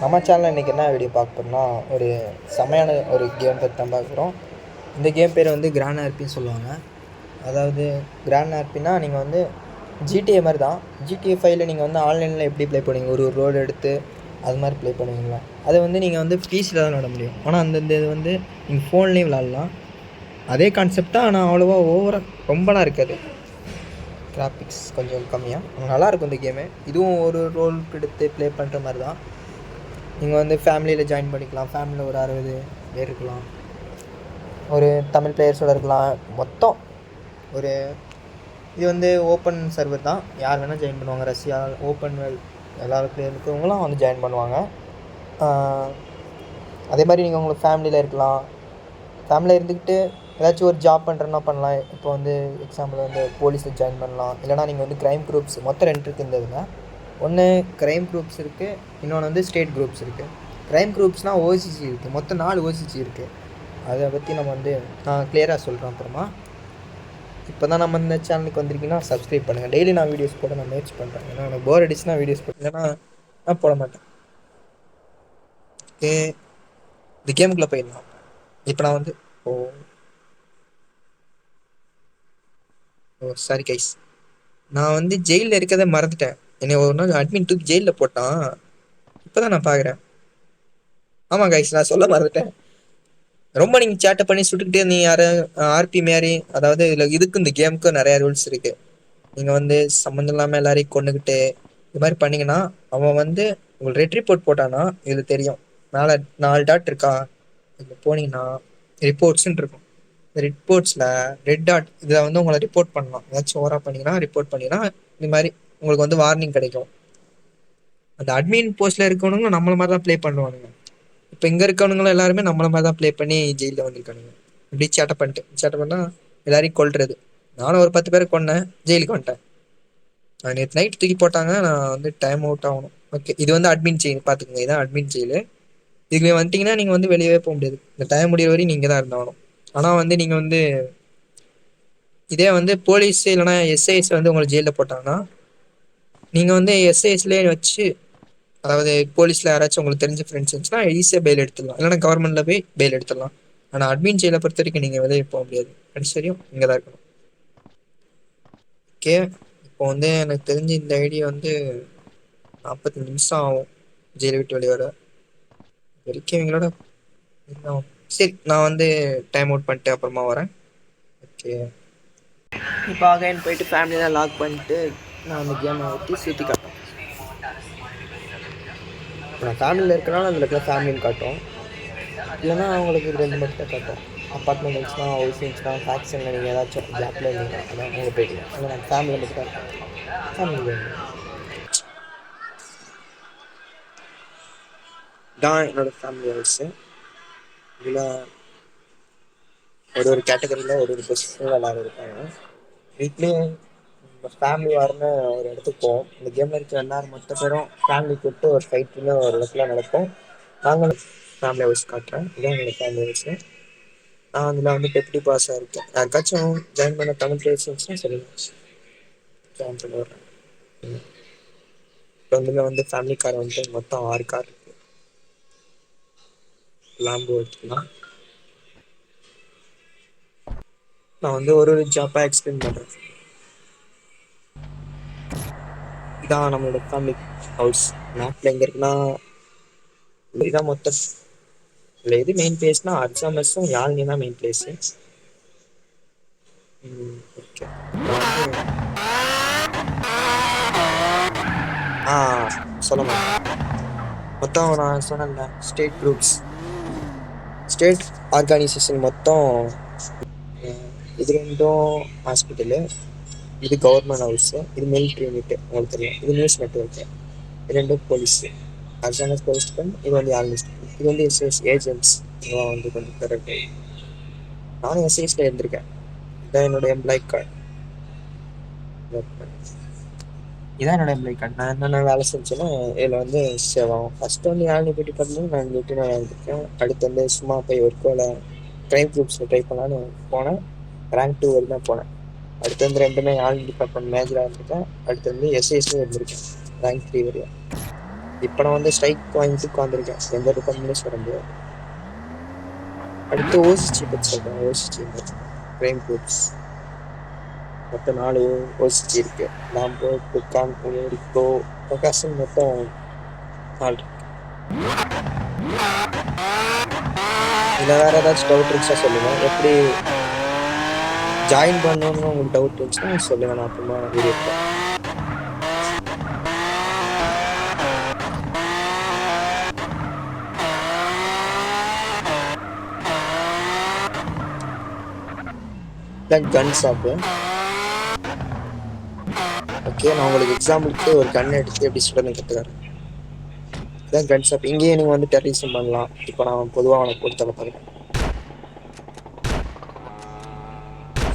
நம்ம சேனலில் இன்றைக்கி என்ன வீடியோ பார்க்க போகிறோம்னா ஒரு செமையான ஒரு கேம் பற்றி தான் பார்க்குறோம் இந்த கேம் பேர் வந்து கிராண்ட் ஆர்பின்னு சொல்லுவாங்க. அதாவது கிராண்ட் ஆர்பின்னா நீங்கள் வந்து ஜிடிஏ மாதிரி தான். ஜிடிஏ ஃபைவ்ல நீங்கள் வந்து ஆன்லைனில் எப்படி ப்ளே பண்ணுவீங்க? ஒரு ஒரு ரோடு எடுத்து அது மாதிரி ப்ளே பண்ணுவீங்களா? அதை வந்து நீங்கள் வந்து பிசியில் தான் விளாட முடியும். ஆனால் அந்தந்த இது வந்து நீங்கள் ஃபோன்லேயும் விளாட்லாம் அதே கான்செப்ட் தான் ஆனால் அவ்வளோவா ஓவராக ரொம்பலாம் இருக்காது. கிராஃபிக்ஸ் கொஞ்சம் கம்மியாக நல்லாயிருக்கும் இந்த கேமு இதுவும் ஒரு ரோல் எடுத்து ப்ளே பண்ணுற மாதிரி தான். நீங்கள் வந்து ஃபேமிலியில் ஜாயின் பண்ணிக்கலாம். ஃபேமிலியில் ஒரு அறுபது பேர் இருக்கலாம். ஒரு தமிழ் பிளேயர்ஸோடு இருக்கலாம். மொத்தம் ஒரு இது வந்து ஓப்பன் சர்வர் தான். யார் வேணால் ஜாயின் பண்ணுவாங்க. ரஷ்யா ஓப்பன் வெல் எல்லா இருக்கிறவங்களும் வந்து ஜாயின் பண்ணுவாங்க. அதே மாதிரி நீங்கள் உங்களுக்கு ஃபேமிலியில் இருக்கலாம். ஃபேமிலியில் இருந்துக்கிட்டு ஏதாச்சும் ஒரு ஜாப் பண்ணுறேன்னா பண்ணலாம். இப்போ வந்து எக்ஸாம்பிள் வந்து போலீஸில் ஜாயின் பண்ணலாம். இல்லைனா நீங்கள் வந்து க்ரைம் குரூப்ஸ் மொத்தம் ரெண்டு இருக்குது இந்த இதில். ஒன்று க்ரைம் குரூப்ஸ் இருக்குது இன்னொன்று வந்து ஸ்டேட் குரூப்ஸ் இருக்குது க்ரைம் குரூப்ஸ்னால் ஓசிசி இருக்குது மொத்தம் நாலு ஓசிசி இருக்குது அதை பற்றி நம்ம வந்து நான் கிளியராக சொல்கிறேன் அப்புறமா. இப்போ தான் நம்ம இந்த சேனலுக்கு வந்திருக்கீங்கன்னா சப்ஸ்கிரைப் பண்ணுங்கள் டெய்லி நான் வீடியோஸ் போட நான் முயற்சி பண்ணுறேன் ஏன்னா எனக்கு போர் அடிச்சுனா வீடியோஸ் போட்டு நான் போட மாட்டேன். ஓகே. இந்த கேமுக்குள்ளே போயிடலாம். இப்போ நான் வந்து ஓ. ஓ சாரி கைஸ் நான் வந்து ஜெயிலில் இருக்கிறத மறந்துட்டேன். என்னை ஒரு நாள் அட்மின் தூக்கி ஜெயிலில் போட்டான். இப்போ தான் நான் பார்க்குறேன் ஆமாம் கைஸ் நான் சொல்ல மறந்துட்டேன். ரொம்ப நீங்கள் சேட்டை பண்ணி சுட்டுக்கிட்டே நீ யாரை? ஆர்பி மாரி. அதாவது இதில் இதுக்கு இந்த கேமுக்கும் நிறையா ரூல்ஸ் இருக்குது நீங்கள் வந்து சம்மந்தம் இல்லாமல் எல்லாரையும் கொண்டுக்கிட்டு இது மாதிரி பண்ணிங்கன்னா அவன் வந்து உங்களுக்கு ரெட் ரிப்போர்ட் போட்டானா இது தெரியும். மேலே நாலு டாட் இருக்கா? இதில் போனீங்கன்னா ரிப்போர்ட்ஸ்ன்னு இருக்கும். இந்த ரிப்போர்ட்ஸில் ரெட் டாட் இதில் வந்து உங்களை ரிப்போர்ட் பண்ணலாம். ஏதாச்சும் ஓவராக பண்ணிங்கன்னா ரிப்போர்ட் பண்ணிங்கன்னா இந்த மாதிரி உங்களுக்கு வந்து வார்னிங் கிடைக்கும். அந்த அட்மின் போஸ்ட்டில் இருக்கவனுங்க நம்மள மாதிரி தான் ப்ளே பண்ணுவானுங்க. இப்போ இங்கே இருக்கவனுங்களும் எல்லாருமே நம்மள மாதிரி தான் ப்ளே பண்ணி ஜெயிலில் வந்திருக்கானுங்க. இப்படி சேட்டை பண்ணிட்டு சேட்டை பண்ணால் எல்லாரையும் கொல்றது. நானும் ஒரு பத்து பேரை கொண்டேன் ஜெயிலுக்கு வந்துட்டேன். நேற்று நைட் தூக்கி போட்டாங்க நான் வந்து டைம் அவுட் ஆகணும். ஓகே இது வந்து அட்மின் ஜெயில் பார்த்துக்கோங்க இதான் அட்மின் ஜெயிலு இதுக்கு வந்துட்டிங்கன்னா நீங்கள் வந்து வெளியவே போக முடியாது. இந்த டைம் முடிகிற வரையும் நீங்கள் தான் இருந்தாகணும். ஆனால் வந்து நீங்கள் வந்து இதே வந்து போலீஸ் இல்லைனா எஸ்ஐஎஸ் வந்து உங்களை ஜெயிலில் போட்டாங்கன்னா நீங்கள் வந்து எஸ்ஐஎஸ்லேயே வச்சு அதாவது போலீஸில் யாராச்சும் உங்களுக்கு தெரிஞ்ச ஃப்ரெண்ட்ஸ் இருந்துச்சுன்னா ஈஸியாக பெயில் எடுத்துடலாம். இல்லைனா கவர்மெண்ட்டில் போய் பெயில் எடுத்துடலாம். ஆனால் அட்மின் ஜெயிலை பொறுத்த வரைக்கும் நீங்கள் வெளியே போக முடியாது. கடைசி இங்கே தான் இருக்கணும். ஓகே இப்போ வந்து எனக்கு தெரிஞ்ச இந்த ஐடியா வந்து நாற்பத்தஞ்சு நிமிஷம் ஆகும். ஜெயிலை விட்டு வெளியே வர. வரைக்கும் எங்களோட சரி நான் வந்து டைம் அவுட் பண்ணிட்டு அப்புறமா வரேன். ஓகே இப்போ அகைன் போயிட்டு ஃபேமிலியெலாம் லாக் பண்ணிட்டு நான் அந்த கேமை ஊற்றி சுற்றி இப்போ நான் ஃபேமிலியில் இருக்கனால அந்த இடத்துல ஃபேமிலின்னு காட்டும். இல்லைன்னா அவங்களுக்கு ரெண்டு மட்டும் தான் காட்டும் அப்பார்ட்மெண்ட் இருந்துச்சுன்னா ஹவுஸ் இருந்துச்சுன்னா ஃபேக்ஷனில் நீங்கள் ஏதாச்சும் கேப்பில் இருந்தீங்கன்னா அதான் உங்கள் போய்க்கலாம் இல்லை நான் ஃபேமிலியில் மட்டும் தான் இருக்கேன் தான் என்னோடய ஃபேமிலி ஹவுஸு இதில் ஒரு ஒரு கேட்டகரியில் ஒரு ஒரு பொசிஷனில் எல்லாரும் இருப்பாங்க வீட்லேயும் நம்ம ஃபேமிலி வார்னு ஒரு இடத்துக்கு போவோம். இந்த கேமில் இருக்கிற எல்லாரும் மொத்த பேரும் ஃபேமிலி கூப்பிட்டு ஒரு ஃபைட்டுன்னு ஒரு இடத்துல நடக்கும் நாங்களும் ஃபேமிலி ஹவுஸ் காட்டுறேன். இதான் என்னோடய ஃபேமிலி ஹவுஸு நான் அதில் வந்து டெப்டி பாஸாக இருக்கேன். யாருக்காச்சும் ஜாயின் பண்ண தமிழ் பிளேஸ் இருந்துச்சுன்னா சொல்லுங்கள் ஜாயின் பண்ணி விட்றேன். இப்போ வந்து வந்து ஃபேமிலி கார் வந்து மொத்தம் ஆறு கார் இருக்குது லாம்பு எடுத்துக்கலாம். நான் வந்து ஒரு ஒரு ஜாப்பாக எக்ஸ்பிளைன் பண்ணுறேன் இதான் நம்மளோட ஃபேமிலி ஹவுஸ் நாட்டில் எங்கே இருக்குன்னா இதுதான் மொத்தம் இல்லை எது மெயின் பிளேஸ்னா அர்ஜாமஸும் யாழ்னி தான் மெயின் பிளேஸு ஓகே ஆ சொல்லுங்க. மொத்தம் நான் சொன்னேன்ல ஸ்டேட் குரூப்ஸ் ஸ்டேட் ஆர்கனைசேஷன் மொத்தம் இது ரெண்டும் ஹாஸ்பிட்டலு இது கவர்மெண்ட் ஹவுஸு இது மிலிட்ரி யூனிட்டு உங்களுக்கு தெரியும். இது நியூஸ் நெட்ஒர்க்கு இது ரெண்டும் போலீஸு அரசாங்க போலீஸ் டிபார்ட்மெண்ட் இது வந்து ஆர்மிஸ்ட் இது வந்து எஸ்எஸ் ஏஜென்ட்ஸ் இதெல்லாம் வந்து கொஞ்சம் கரெக்ட் நானும் எஸ்எஸ்ல இருந்திருக்கேன். இதான் என்னோட எம்ப்ளாய் கார்டு இதான் என்னோட எம்ப்ளாய் கார்டு நான் என்னென்ன வேலை செஞ்சேன்னா இதில் வந்து சேவாகும் ஃபர்ஸ்ட் வந்து யாழ்னி போய் டிபார்ட்மெண்ட் நான் இங்கே இருந்திருக்கேன். அடுத்து வந்து சும்மா போய் ஒர்க்கோட க்ரைம் குரூப்ஸில் ட்ரை பண்ணலான்னு போனேன். ரேங்க் டூ வரைக்கும் தான் போனேன். அடுத்து வந்து ரெண்டுமே ஆல் டிபார்ட்மெண்ட் மேஜராக இருந்திருக்கேன் அடுத்து வந்து எஸ்ஐஎஸ்லேயும் இருந்திருக்கேன் ரேங்க் த்ரீ வரையும். இப்போ நான் வந்து ஸ்ட்ரைக் வாங்கிட்டு வந்திருக்கேன் எந்த டிபார்ட்மெண்ட்லையும் சொல்ல முடியாது. அடுத்து ஓசிச்சி பற்றி சொல்கிறேன் ஓசிச்சி கிரைம் குரூப்ஸ் மொத்தம் நாலு ஓசிச்சி இருக்கு. லாம்போ குக்கான் ரிக்கோ பிரகாசம் மொத்தம் நாலு இல்லை வேற ஏதாச்சும் டவுட் இருந்துச்சா சொல்லுங்க. எப்படி ஜாயின் பண்ணணும்னு உங்களுக்கு டவுட் இருந்துச்சுன்னா சொல்லுங்க நான் அப்புறமா வீடியோ எடுப்பேன் இதான் கன் ஷாப்பு ஓகே நான் உங்களுக்கு எக்ஸாம்பிளுக்கு ஒரு கன் எடுத்து எப்படி சுடணும் கற்றுக்கிறேன் இதான் கன் ஷாப் இங்கேயே நீங்கள் வந்து டெரரிசம் பண்ணலாம். இப்போ நான் பொதுவாக அவனை பொறுத்தவரை பார்க்குறேன்.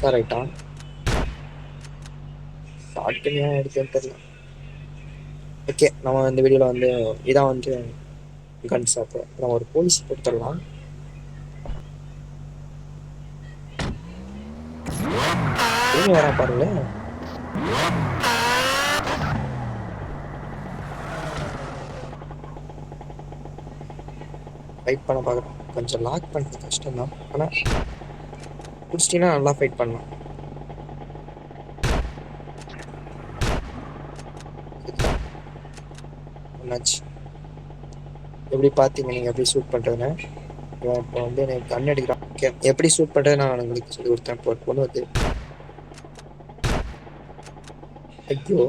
சார் ரைட்டா ஷார்ட் ஏன் எடுத்தேன்னு தெரியல. ஓகே நம்ம இந்த வீடியோவில் வந்து இதான் வந்து கன் ஷாப்பு நம்ம ஒரு போலீஸ் கொடுத்துடலாம். திரும்பி வரா பாருங்க ஃபைட் பண்ண பார்க்குறோம். கொஞ்சம் லாக் பண்ணுறது கஷ்டம் தான் ஆனால் பிடிச்சிட்டிங்கன்னா நல்லா ஃபைட் பண்ணலாம். என்னாச்சு எப்படி பார்த்தீங்க நீங்கள் எப்படி ஷூட் பண்ணுறதுன்னு இவன் இப்போ வந்து எனக்கு கண் அடிக்கிறான். ஓகே எப்படி ஷூட் பண்ணுறது நான் உங்களுக்கு சொல்லி கொடுத்தேன். இப்போ ஒரு பொண்ணு வந்து ஐயோ.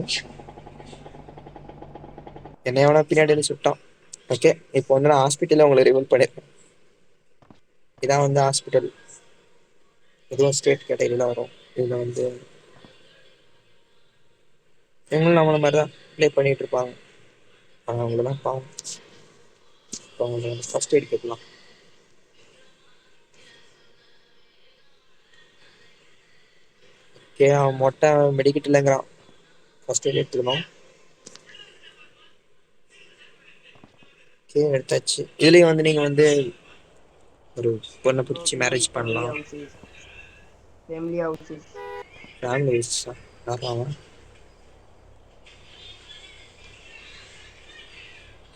என்னை வேணா பின்னாடி சுட்டான். ஓகே இப்போ வந்து நான் ஹாஸ்பிட்டலில் உங்களை ரிவல் பண்ணியிருக்கேன் இதான் வந்து ஹாஸ்பிட்டல் இதுவும் ஸ்டேட் கேட்டகரியில் வரும். இதில் வந்து இவங்களும் நம்மள மாதிரி தான் ப்ளே பண்ணிட்டு இருப்பாங்க. ஆனால் அவங்களெல்லாம் பாவம். இப்போ அவங்களை வந்து ஃபர்ஸ்ட் எய்ட் கேட்கலாம். ஓகே அவன் மொட்டை மெடிக்கிட்டு இல்லைங்கிறான். ஃபர்ஸ்ட் எய்ட் எடுத்துக்கணும். ஓகே எடுத்தாச்சு. இதுலேயும் வந்து நீங்கள் வந்து ஒரு பொண்ணை பிடிச்சி மேரேஜ் பண்ணலாம். ஃபேமிலி ஹவுசஸ் ஃபேமிலி விஷா யாராவா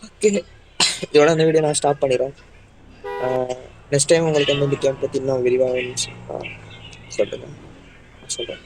ஓகே இதோட இந்த வீடியோ நான் ஸ்டாப் பண்ணிடுறேன். நெக்ஸ்ட் டைம் உங்களுக்கு வந்து இந்த கேம் பற்றி இன்னும் விரிவாக சொல்லுங்கள் சொல்கிறேன்